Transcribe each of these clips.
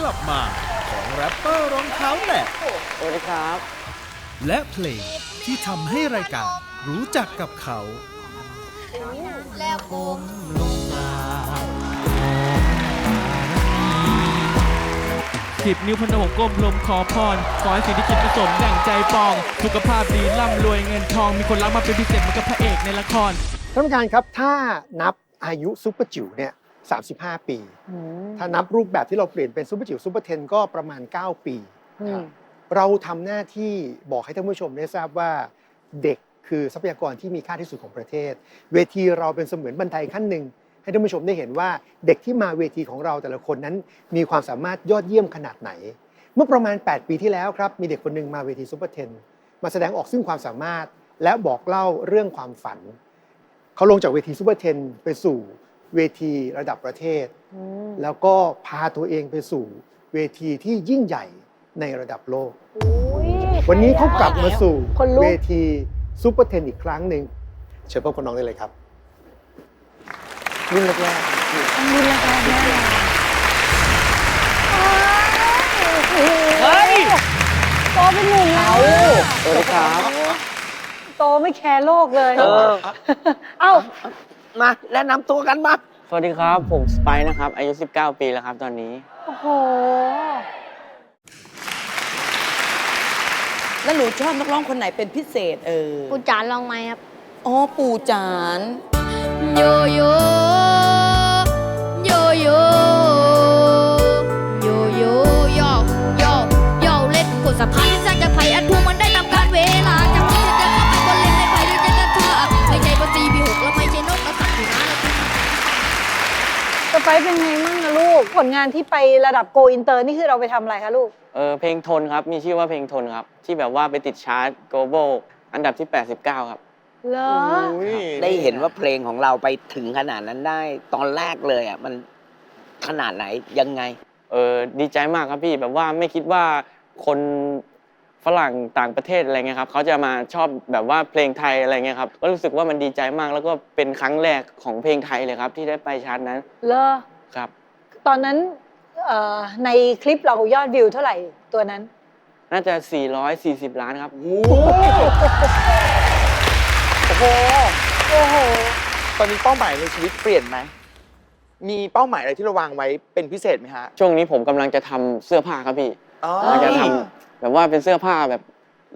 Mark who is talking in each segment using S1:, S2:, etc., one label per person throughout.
S1: กลับมาของแรปเปอร์รองเท้าแหลก
S2: สวัสดีครับ
S1: และเพลงที่ทำให้รายการรู้จักกับเขา
S3: แล้วผม
S4: สิบนิ้วพนมก้มลมขอพร ขอให้สิ่งที่คิดประสมดั่งใจปอง สุขภาพดีร่ำรวยเงินทอง มีคนรักมาเป็นพิเศษเหมือนกับพระเอกในละคร
S5: ท่านผู้การครับถ้านับอายุซูเปอร์จิ๋วเนี่ย 35 ปีถ้านับรูปแบบที่เราเปลี่ยนเป็นซูเปอร์จิ๋วซูเปอร์เทนก็ประมาณ 9 ปีครับเราทำหน้าที่บอกให้ท่านผู้ชมได้ทราบว่าเด็กคือทรัพยากรที่มีค่าที่สุดของประเทศ เวทีเราเป็นเสมือนบันไดขั้นหนึ่ง ให้ท่านผู้ชมได้เห็นว่าเด็กที่มาเวทีของเราแต่ละคนนั้น มีความสามารถยอดเยี่ยมขนาดไหน เมื่อประมาณ 8 ปีที่แล้วครับมีเด็กคนหนึ่งมาเวทีซูเปอร์เทนมาแสดงออกซึ่งความสามารถและบอกเล่าเรื่องความฝัน เขาลงจากเวทีซูเปอร์เทนไปสู่ เวทีระดับประเทศ แล้วก็พาตัวเองไปสู่เวทีที่ยิ่งใหญ่ในระดับโลก วันนี้เขากลับมาสู่
S6: คนลุก
S5: เวทีซูเปอร์เทนอีกครั้งหนึ่งเชิญพบกับน้องได้เลยครับรุ่นแรก
S6: รุ่นแรกๆแน่เลย
S2: เฮ้ย
S6: โตเป็นหนุ่มแล้ว
S2: สวัสดีครับ
S6: โตไม่แคร์โลกเลย
S2: เออ
S6: เอ้า
S2: มาแนะนำตัวกันมา สวัสดีครับ ผมสไปซ์นะครับ อายุ 19 ปีแล้วครับตอนนี้
S6: โอ้โห
S7: แล้วหนูชอบนักร้องคนไหนเป็นพิเศษเออ
S3: ปูจานลองไหมครับ
S7: อ๋อ ปู่จาน
S3: โยโย ไป
S6: ซ์เป็นไงมั่งนะลูก ผลงานที่ไประดับโกอินเตอร์นี่คือเราไปทำอะไรคะลูก
S2: เออเพลงทนครับ มีชื่อว่าเพลงทนครับ ที่แบบว่าไปติดชาร์ต global อันดับที่ 89 ครับ
S6: เหรอ
S8: ได้เห็นว่าเพลงของเราไปถึงขนาดนั้นได้ตอนแรกเลยอะมันขนาดไหนยังไง
S2: เออดีใจมากครับพี่แบบว่าไม่คิดว่าคน ฝรั่งต่างประเทศอะไรเงี้ยครับเขาจะมาชอบแบบว่าเพลงไทยอะไรเงี้ยครับก็รู้สึกว่ามันดีใจมากแล้วก็เป็นครั้งแรกของเพลงไทยเลยครับ ที่ได้ไปชาร์ตนั้น
S6: เหรอ
S2: ครับ
S6: ตอนนั้นเอ่อในคลิปเรายอดวิวเท่าไหร่ตัวนั้น
S2: น่าจะ 440 ล้านครับ
S6: โอ้โห โอ้โห
S9: ตอนนี้เป้าหมายในชีวิตเปลี่ยนไหม มีเป้าหมายอะไรที่เราวางไว้เป็นพิเศษไหมฮะ
S2: ช่วงนี้ผมกำลังจะทำเสื้อผ้าครับพี่
S9: อ๋อ
S2: กำลังจะทำแบบว่าเป็นเสื้อผ้าแบบ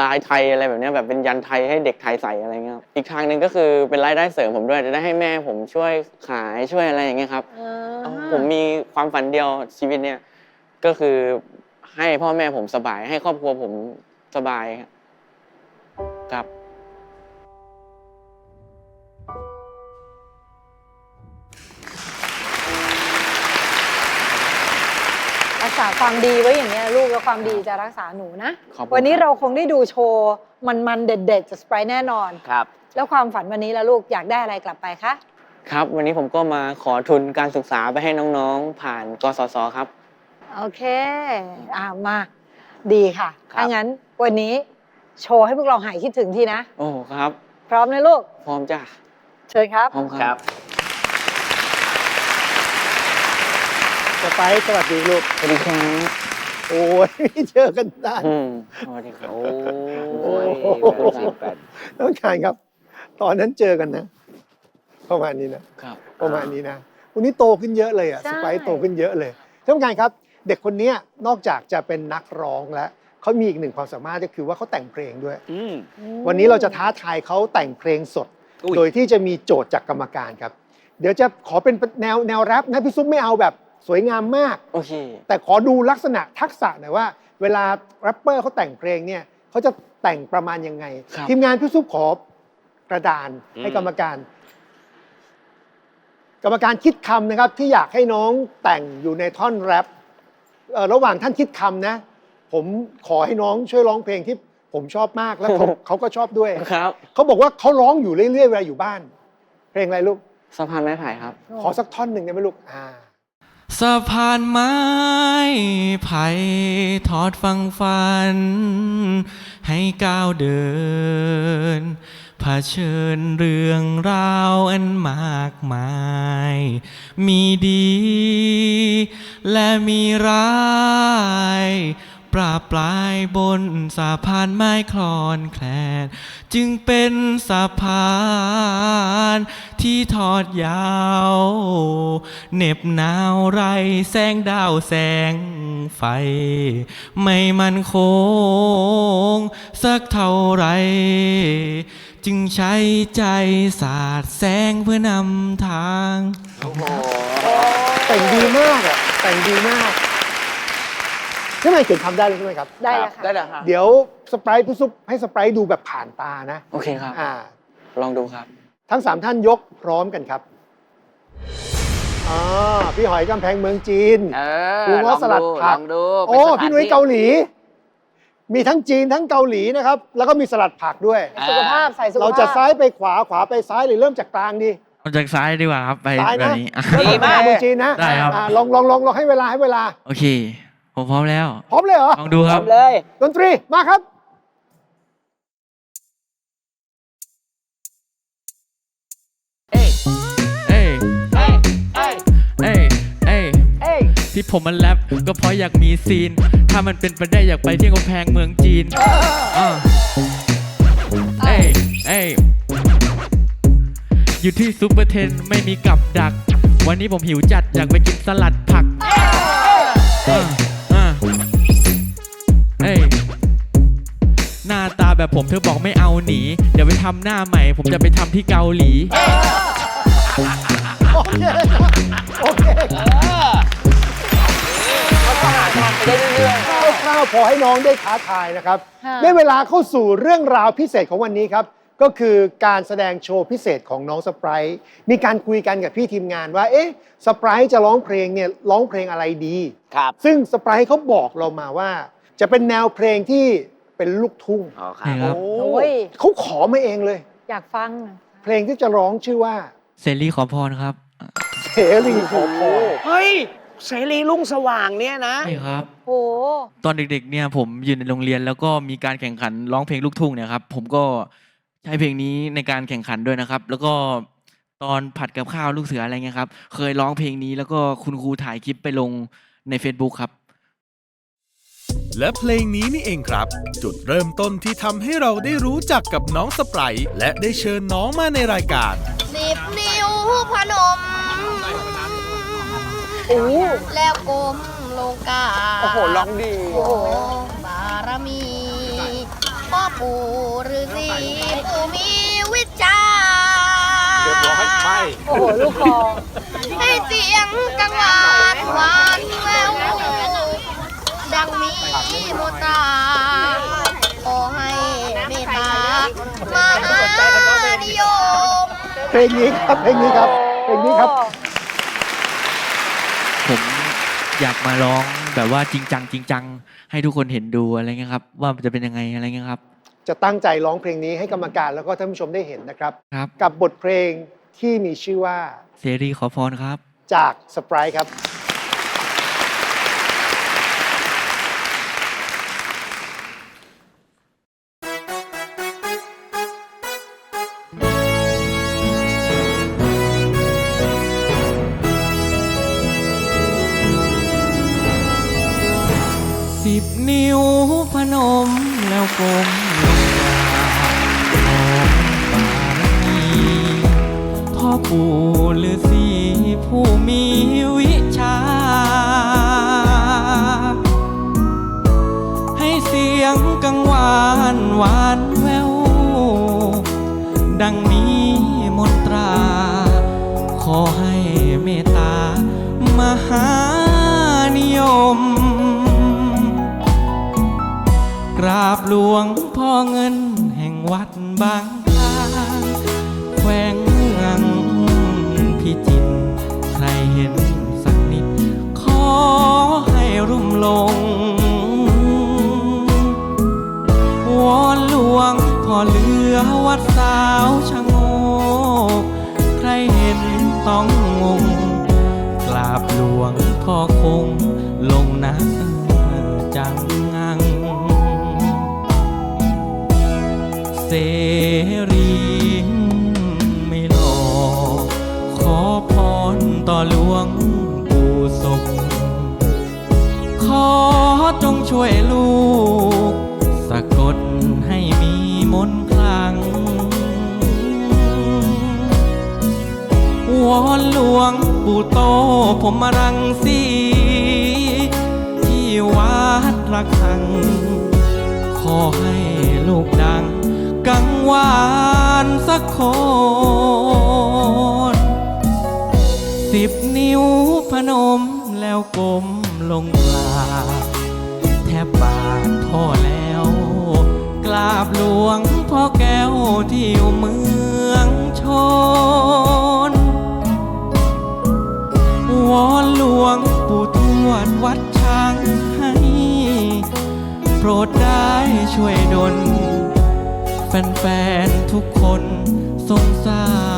S2: ลายไทยอะไรแบบเนี้ยแบบเป็นยันไทยให้เด็กไทยใส่อะไรเงี้ยครับอีกทางหนึ่งก็คือเป็นรายได้เสริมผมด้วยจะได้ให้แม่ผมช่วยขายช่วยอะไรอย่างเงี้ยครับผมมีความฝันเดียวชีวิตเนี่ยก็คือให้พ่อแม่ผมสบายให้ครอบครัวผมสบายครับ
S6: ษาความดีไว้อย่างเงี้ยลูกแล้วความดีจะรักษาหนูนะ
S2: ขอบคุณ
S6: วันนี้
S2: ครับ
S6: เราคงได้ดูโชว์ มันๆเด็ดๆจากสไปร์แน่นอน
S8: ครับ
S6: แล้วความฝันวันนี้ละลูกอยากได้อะไรกลับไปคะ
S2: ครับ วันนี้ผมก็มาขอทุนการศึกษาไปให้น้องๆ ผ่านกสศครับ
S6: โอเค อ่ามา ดีค่ะ
S8: ครับ
S6: ถ้างั้นวันนี้โชว์ให้พวกเราหายคิดถึงทีนะ
S2: โอ้ครับ
S6: พร้อมนะลูก
S2: พร้อมจ้ะ
S6: เชิญครับ
S2: พร้อมค
S8: ค
S2: รั
S8: รับ บ
S5: ๆ สไปซ์สวัสดีลูก
S2: สวัสดีครับ
S5: โอ้ยไม่เจอกันนาน
S2: อืมสวัสดีครับ
S8: โอ้ย
S5: โอ้โห
S8: แปด
S5: ท่านผู้การครับ ตอนนั้นเจอกันนะ ประมาณนี้นะ
S2: ครับ
S5: ประมาณนี้นะ วันนี้โตขึ้นเยอะเลยอะ
S6: ใช่
S5: สไปซ์โตขึ้นเยอะเลยท่านผู้การครับ เด็กคนเนี้ยนอกจากจะเป็นนักร้องแล้วเขามีอีกหนึ่งความสามารถก็คือว่าเขาแต่งเพลงด้วย
S8: อืม
S5: วันนี้เราจะท้าทายเขาแต่งเพลงสด
S8: อุ้ย
S5: โดยที่จะมีโจทย์จากกรรมการครับ เดี๋ยวจะขอเป็นแนวแนวแรปนะพี่ซุปไม่เอาแบบ สวยงามมาก
S2: โอเค
S5: แต่ขอดูลักษณะทักษะหน่อยว่า เวลาแรปเปอร์เขาแต่งเพลงเนี่ยเขาจะแต่งประมาณยังไง
S2: ครับ
S5: ทีมงานพี่ซุปขอกระดานให้กรรมการ กรรมการคิดคำนะครับ ที่อยากให้น้องแต่งอยู่ในท่อนแรปเอ่อระหว่างท่านคิดคำนะ ผมขอให้น้องช่วยร้องเพลงที่ผมชอบมากแล้วเขา เขาก็ชอบด้วย
S2: ครับ
S5: เขาบอกว่าเขาร้องอยู่เรื่อยๆเวลาอยู่บ้าน เพลงอะไรลูก
S2: สะพานไม้ไผ่ครับ
S5: ขอสักท่อนหนึ่งได้ไหมลูกอ่า
S4: สะพานไม้ไผ่ทอดฟังฟัน ให้ก้าวเดินเผชิญเรื่องราวอันมากมาย มีดีและมีร้าย ปราปลายบนสะพานไม้คลอนแคลน จึงเป็นสะพานที่ทอดยาวเหน็บหนาวไรแสงดาวแสงไฟ ไม่มันคงสักเท่าไร จึงใช้ใจสาดแสงเพื่อนำทาง
S5: แต่งดีมากอะแต่งดีมาก ใช่ไหมเขียนคำได้เลยใช่ไหมครับ
S6: ได้แล้วค่ะ
S9: ได้แล้วค่ะ
S5: เดี๋ยวสไปร์พี่ซุปให้สไปร์ดูแบบผ่านตานะ
S2: โอเคครับ
S5: อ่า
S2: ลองดูครับ
S5: ทั้งสามท่านยกพร้อมกันครับอ่าพี่หอยกำแพงเมืองจีน
S8: เออ
S5: ปรุงรสสลัดผัก
S8: ลองดู
S5: โอ้
S8: เป็นสถาน
S5: พี่นุ้ย
S8: ที่
S5: เกาหลี มีทั้งจีนทั้งเกาหลีนะครับ แล้วก็มีสลัดผักด้วย
S6: สุขภาพใส่สุขภาพ
S5: เราจะซ้ายไปขวาขวาไปซ้ายหรือเริ่มจากกลางดี
S4: เอาจากซ้ายดีกว่าครับไป
S5: ซ้าย
S4: แบ
S5: นะ
S4: บนี้อะ
S5: เริ่จากกลงเมืองจีนนะ
S4: ได้ครับ
S5: อ่าลองลองลองลองให้เวลาให้เวลา
S4: โอเค ผมพร้อมแล้ว
S5: พร้อมเลยเหรอ
S4: ลองดูครับ
S8: ทำเลย
S5: ดนตรีมาครับ
S4: เอ้ย
S8: เอ้ยเอ้ย
S4: เอ้ยเอ้ย
S8: เอ้ย
S4: ที่ผมมันแรปก็เพราะอยากมีซีน ถ้ามันเป็นไปได้อยากไปที่กำแพงเมืองจีนอ่าเอ้ยเอ้ยอยู่ที่ซูเปอร์เทนไม่มีกับดัก วันนี้ผมหิวจัดอยากไปกินสลัดผักอ่า ตาแบบผมเธอบอกไม่เอาหนี เดี๋ยวไปทำหน้าใหม่ ผมจะไปทำที่เกาหลี
S5: โอเค โอเค
S8: ไปได้เรื่อย
S5: คร่าวๆพอให้น้องได้ท้าทายนะครับ
S6: ค่ะ
S5: ได้เวลาเข้าสู่เรื่องราวพิเศษของวันนี้ครับ ก็คือการแสดงโชว์พิเศษของน้องสไปรท์มีการคุยกันกับพี่ทีมงานว่า เอ๊ะ สไปรท์จะร้องเพลงเนี่ยร้องเพลงอะไรดี
S8: ครับ
S5: ซึ่งสไปรท์เขาบอกเรามาว่า จะเป็นแนวเพลงที่ เป็นลูกทุ่ง
S8: อ๋อครั
S4: ใช่
S8: บ
S4: ครับ
S6: โอ้ย
S5: เขาขอมาเองเลย
S6: อยากฟัง
S5: เพลงที่จะร้องชื่อว่า
S4: เซรีขอพรครับ
S5: เสรีขอพร
S8: เฮ้ยเสรีรุ่งสว่างเนี่ยนะ
S4: ใช่ครับ
S6: โอ้
S4: ตอนเด็กๆ เนี่ยผมอยู่ในโรงเรียนแล้วก็มีการแข่งขันร้องเพลงลูกทุ่งเนี่ยครับผมก็ใช้เพลงนี้ในการแข่งขันด้วยนะครับ แล้วก็ตอนผัดกับข้าวลูกเสืออะไรเงี้ยครับ เคยร้องเพลงนี้แล้วก็คุณครูถ่ายคลิปไปลงใน Facebook ครับ
S1: และเพลงนี้นี่เองครับ จุดเริ่มต้นที่ทำให้เราได้รู้จักกับน้องสไปร์และได้เชิญน้องมาในรายการ
S3: สิบนิ้วพนม
S6: โอ้
S3: แล้วกลมโลกา
S9: โอ้โหร้องดี
S3: โอ้บารมีพ่อปู่ฤาษีผู้มีวิชา
S9: เรียบร้อยไม่
S6: โอ้โหลูกคอ
S3: ให้เสียงกังวานหวานแวว ดังมีโมตราขอให้เมตตามหานิยม
S5: เพลงนี้ครับเพลงนี้ครับเพลงนี้ครับ
S4: ผมอยากมาร้องแบบว่าจริงจังจริงจังให้ทุกคนเห็นดูอะไรเงี้ยครับ ว่ามันจะเป็นยังไงอะไรเงี้ยครับ
S5: จะตั้งใจร้องเพลงนี้ให้กรรมการแล้วก็ท่านผู้ชมได้เห็นนะครับ
S4: ครับ
S5: กับบทเพลงที่มีชื่อว่า
S4: เสรีขอพรครับ
S5: จากสปรายครับ
S4: สิบ กลมลงมาของปานีพ่อปู่ ราบหลวงพ่อเงินแห่งวัดบางคลานแขวงเมืองพิจิตรใครเห็นสักนิด ขอให้รุ่มลง วอนหลวงพ่อเหลือวัดสาวชะโงก ใครเห็นต้องงง กราบหลวงพ่อคงลงนะจัง หลวงปู่ศกขอจงช่วยลูก สะกดให้มีมนต์คลัง วอนหลวงปู่โตผมมารังสีที่วัดระฆัง ขอให้ลูกดังกังวานสักคน สิบนิ้วพนมแล้วก้มลงกราบแทบบาทพ่อแล้ว กราบหลวงพ่อแก้วที่อยู่เมืองชน วอนหลวงปู่ทวดวัดช้างให้ โปรดได้ช่วยดลแฟนๆทุกคนสงสาร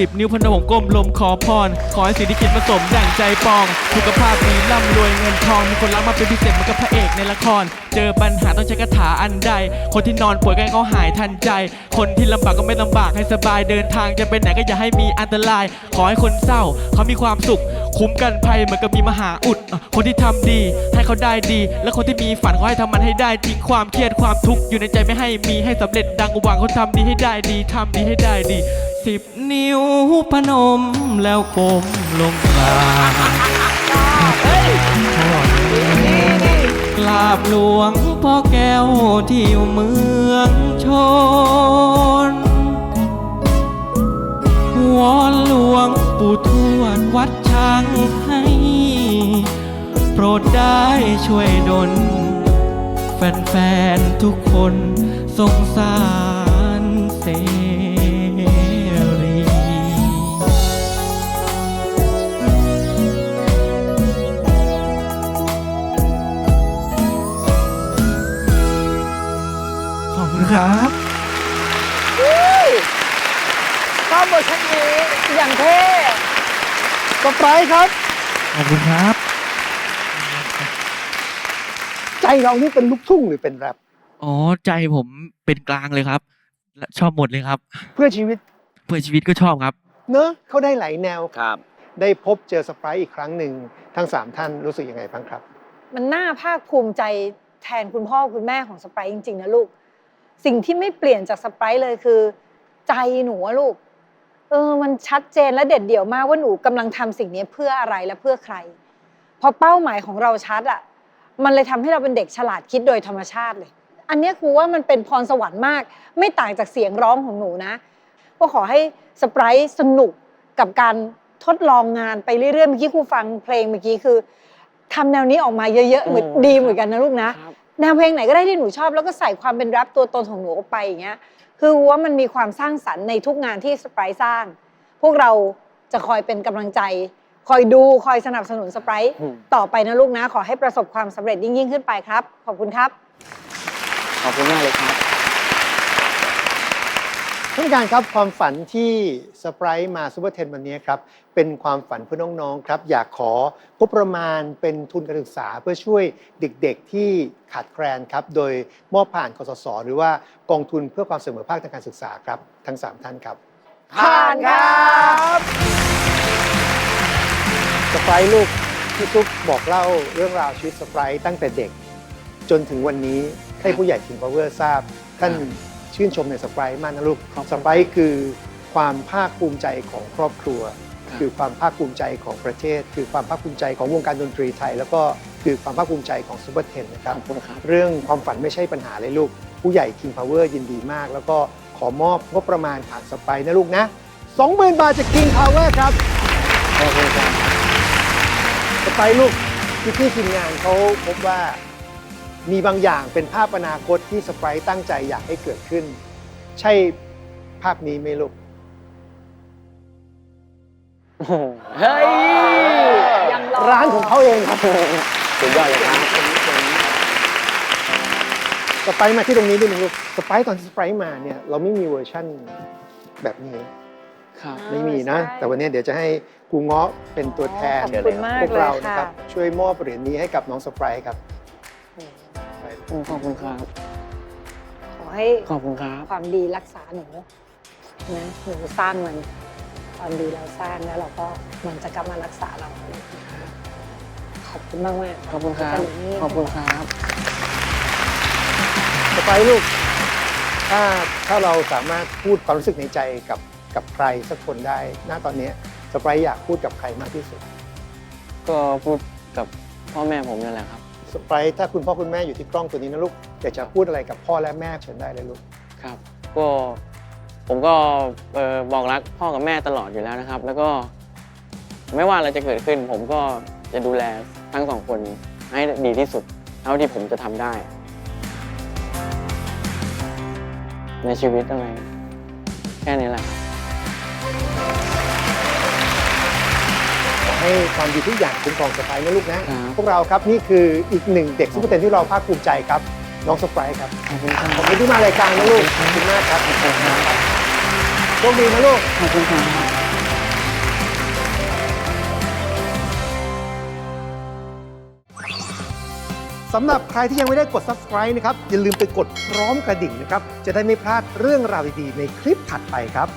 S4: สิบนิ้วพนมก้มลมขอพร ขอให้สิ่งที่คิดมาสมอย่างใจปองสุขภาพดีร่ำรวยเงินทอง มีคนรักมาเป็นพิเศษเหมือนกับพระเอกในละคร เจอปัญหาต้องใช้คาถาอันใด คนที่นอนป่วยก็ให้เขาหายทันใจ คนที่ลำบากก็ไม่ลำบากให้สบายเดินทางจะไปไหนก็อย่าให้มีอันตราย ขอให้คนเศร้าเขามีความสุข คุ้มกันภัยเหมือนกับมีมหาอุด คนที่ทำดีให้เขาได้ดี และคนที่มีฝันขอให้ทำมันให้ได้ทิ้งความเครียดความทุกข์อยู่ในใจไม่ให้มีให้สำเร็จดังหวังเขาทำดีให้ได้ดีทำดีให้ได้ดี สิบนิ้วพนมแล้วก้มลงกราบกราบหลวงพ่อแก้วที่อยู่เมืองชนวอนหลวงปู่ทวดวัดช้างให้ โปรดได้ช่วยดลแฟนๆทุกคนสงสาร อบ
S6: เวอร์ชันนี้ อย่างเท่
S5: สไปร์ครับ
S4: ขอบคุณครับ
S5: ใจเรานี่เป็นลูกทุ่งหรือเป็นแรป
S4: อ๋อ ใจผมเป็นกลางเลยครับและชอบหมดเลยครับ
S5: เพื่อชีวิต
S4: เพื่อชีวิตก็ชอบครับ
S5: เนอะเขาได้หลายแนว
S8: ครับ
S5: ได้พบเจอสไปร์อีกครั้งหนึ่งทั้งสามท่านรู้สึกยังไงบ้างครับ
S6: มันน่าภาคภูมิใจแทนคุณพ่อคุณแม่ของสไปร์จริงๆนะลูก สิ่งที่ไม่เปลี่ยนจากสไปร์เลยคือ ใจหนูอะลูก เออมันชัดเจนและเด็ดเดี่ยวมากว่าหนูกำลังทำสิ่งนี้เพื่ออะไรและเพื่อใคร พอเป้าหมายของเราชัดอะมันเลยทำให้เราเป็นเด็กฉลาดคิดโดยธรรมชาติเลย อันเนี้ยครูว่ามันเป็นพรสวรรค์มาก ไม่ต่างจากเสียงร้องของหนูนะก็ขอให้สไปร์สนุกกับการทดลองงานไปเรื่อยๆเมื่อกี้ครูฟังเพลงเมื่อกี้คือทำแนวนี้ออกมาเยอะๆเหมือน
S2: โอ้
S6: ดีเหมือนกันนะลูกนะ
S2: ครับ
S6: แนวเพลงไหนก็ได้ที่หนูชอบแล้วก็ใส่ความเป็นแรปตัวตนของหนูออกไปอย่างเงี้ย คือว่ามันมีความสร้างสรรค์ในทุกงานที่สไปร์สร้าง พวกเราจะคอยเป็นกำลังใจ คอยดูคอยสนับสนุนสไปร์
S2: อืม
S6: ต่อไปนะลูกนะ ขอให้ประสบความสำเร็จยิ่งๆขึ้นไปครับ ขอบคุณครับ
S2: ขอบคุณมากเลยครับ
S5: ท่านผู้การครับความฝันที่สไปร์มาซูเปอร์เทนวันนี้ครับเป็นความฝันเพื่อน้องๆครับ อยากของบประมาณเป็นทุนการศึกษาเพื่อช่วยเด็กๆที่ขาดแคลนครับ โดยมอบผ่านกสศหรือว่ากองทุนเพื่อความเสมอภาคทางการศึกษาครับ ทั้ง 3 ท่านครับ
S9: ผ่านครับ
S5: สไปร์ลูกพี่ซุปบอกเล่าเรื่องราวชีวิตสไปร์ตั้งแต่เด็ก จนถึงวันนี้ให้ผู้ใหญ่คิงพาวเวอร์ทราบท่าน ชื่นชมในสไปร์มากนะลูกสไปร์คือความภาคภูมิใจของครอบครัว
S2: ครับ
S5: คือความภาคภูมิใจของประเทศ คือความภาคภูมิใจของวงการดนตรีไทย แล้วก็คือความภาคภูมิใจของซูเปอร์เทนนะครับ
S2: ขอบคุณครับ
S5: เรื่องความฝันไม่ใช่ปัญหาเลยลูก ผู้ใหญ่ King Power ยินดีมาก แล้วก็ขอมอบงบประมาณผ่านสไปร์นะลูกนะ20,000 บาทจาก King Power ครับ
S2: ขอบคุณครับ
S5: สไปร์ลูกพี่พี่ๆทีมงานเขาพบว่า มีบางอย่างเป็นภาพอนาคตที่สไปร์ตั้งใจอยากให้เกิดขึ้น ใช่ภาพนี้ไหมลูก
S2: เฮ้ย
S6: ยังรอ
S5: ร้านของเขาเองครับ
S2: สุดยอดเลยครับ
S5: สไปร์มาที่ตรงนี้ด้วยหนึงลูกสไปร์ตอนที่สไปร์มาเนี่ยเราไม่มีเวอร์ชั่นแบบนี้
S2: ครับ
S5: ไม่มีนะ
S6: ใช่
S5: แต่วันนี้เดี๋ยวจะให้ครูเงาะเป็นตัวแทน
S6: ขอบคุณมาก
S5: พวกเรา
S6: เลย
S5: นะ
S6: ค่ะ
S5: ครับช่วยมอบเหรียญนี้ให้กับน้องสไปร์ครับ
S2: ขอบคุณครับ
S6: ขอให้ให้
S2: ขอบคุณครับ
S6: ความดีรักษาหนูนะหนูสร้างมัน ความดีเราสร้างแล้วเราก็มันจะกลับมารักษาเรา ขอบคุณมากมากๆ
S2: ขอบคุณครับ
S6: ที่เป็นอย่างนี้
S2: ขอบคุณครับ
S5: สไปร์ลูก ถ้าถ้าเราสามารถพูดความรู้สึกในใจกับกับใครสักคนได้ ณ ตอนเนี้ยสไปร์อยากพูดกับใครมากที่สุด
S2: ก็พูดกับพ่อแม่ผมนั่นแหละครับ
S5: สไปร์ถ้าคุณพ่อคุณแม่อยู่ที่กล้องตัวนี้นะลูกอยากจะพูดอะไรกับพ่อและแม่เชิญได้เลยลูก
S2: ครับ ก็ผมก็เอ่อบอกรักพ่อกับแม่ตลอดอยู่แล้วนะครับ แล้วก็ ไม่ว่าอะไรจะเกิดขึ้น ผมก็จะดูแลทั้งสองคนให้ดีที่สุด เท่าที่ผมจะทำได้ ในชีวิตอะไรแค่นี้แหละครับ
S5: ให้ความดีทุกอย่างคุ้มครองสไปร์นะลูกนะ
S2: ครับ
S5: พวกเราครับนี่คืออีกหนึ่งเด็กซุปเปอร์เทนที่เราภาคภูมิใจครับ น้องสไปร์ครับ
S2: ขอบคุณครับ
S5: ขอบคุณที่มารายการนะลูก ขอบคุณมากครับโชคดีนะลูก
S2: ขอบคุณครับ
S5: สำหรับใครที่ยังไม่ได้กด subscribe นะครับ อย่าลืมไปกดพร้อมกระดิ่งนะครับ จะได้ไม่พลาดเรื่องราวดีๆ ในคลิปถัดไปครับ